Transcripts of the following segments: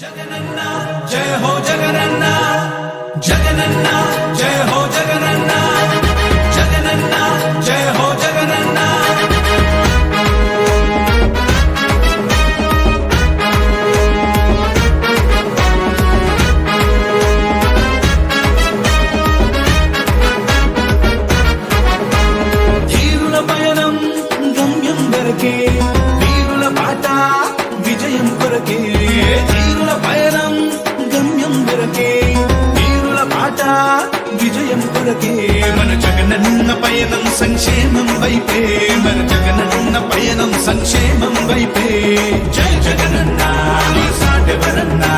జగనన్న జయ హో జగనన్న జగనన్న. కొరకే వీరుల పాట విజయం కొరకే. మన జగనన్న పయనం సంక్షేమం వైపే మన జగనన్న పయనం సంక్షేమం వైపే. జై జగనన్న నీ సాటెవరన్నా?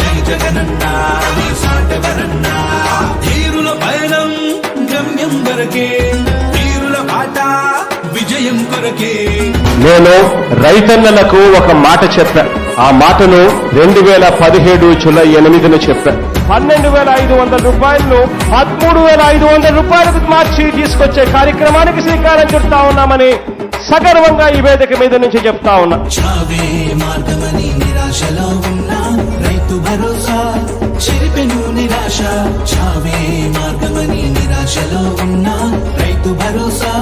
జై జగనన్న నీ సాటెవరన్నా? వీరుల పయనం గమ్యం వరకే వీరుల పాట విజయం కొరకే. నేను రైతన్నలకు ఒక మాట చెప్పాను ఆ మాటను రెండు వేల పదిహేడు జులై ఎనిమిదిన చెప్పా పన్నెండు వేల ఐదు వందల రూపాయలను పదమూడు వేల ఐదు వందల రూపాయలకు మార్చి తీసుకొచ్చే కార్యక్రమానికి శ్రీకారం చుడతా ఉన్నామని సగర్వంగా ఈ వేదిక మీద నుంచి చెప్తా ఉన్నా. చావే మార్గమని నిరాశలో ఉన్న రైతు భరోసా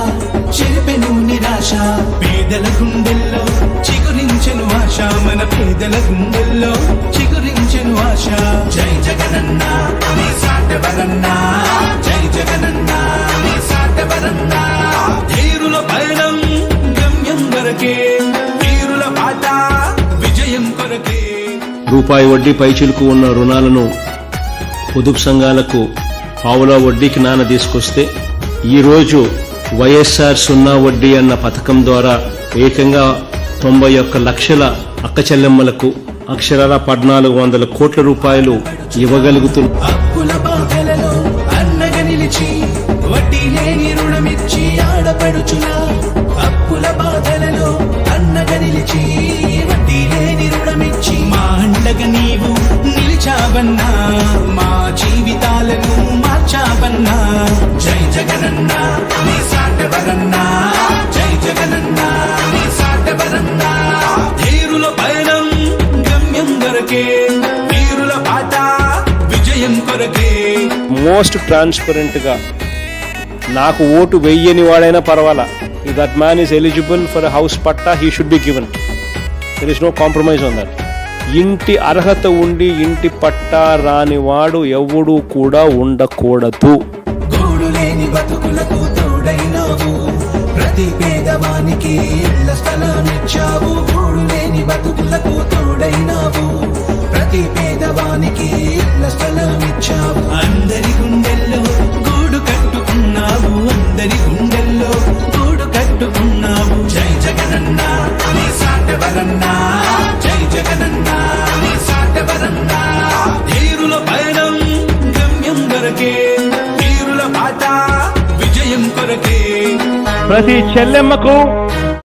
నిరాశ పేదల గుండెల్లో చిగురించెను ఆశ. మన పేదల గుండెల్లో చిగురించెను ఆశ. జై జగనన్న నీ సాటవరన్నా జై జగనన్న నీ సాటవరన్నా ధీరుల పయనం గమ్యం వరకే. వీరుల పాట విజయం కొరకే. రూపాయి వడ్డీ పైచిలుకు ఉన్న రుణాలను పొదుపు సంఘాలకు పావులా వడ్డీకి నాన్న తీసుకొస్తే ఈరోజు వైఎస్ఆర్ సున్నా వడ్డీ అన్న పథకం ద్వారా ఏకంగా తొంభై ఒక్క లక్షల అక్క చెల్లెమ్మలకు అక్షరాల పద్నాలుగు వందల కోట్ల రూపాయలు ఇవ్వగలుగుతున్న జై నీ ధీరుల పయనం గమ్యం వీరుల పాట విజయం కొరకే. మోస్ట్ ట్రాన్స్పరెంట్గా నాకు ఓటు వెయ్యని వాడైనా పర్వాలా. That man is eligible for house patta he should be given there is no compromise on that ఇంటి అర్హత ఉండి ఇంటి పట్టా రాని వాడు కూడా ఉండకూడదు. గోడు లేని బతుకులకు తోడైనావు ప్రతి పేదవానికి ఇళ్ళ స్థలాన్నిచ్చావు గోడు లేని బతుకులకు తోడైనావు ప్రతి పేదవానికి ఇళ్ళ స్థలమిచ్చావు. ప్రతి చెల్లెమ్మకు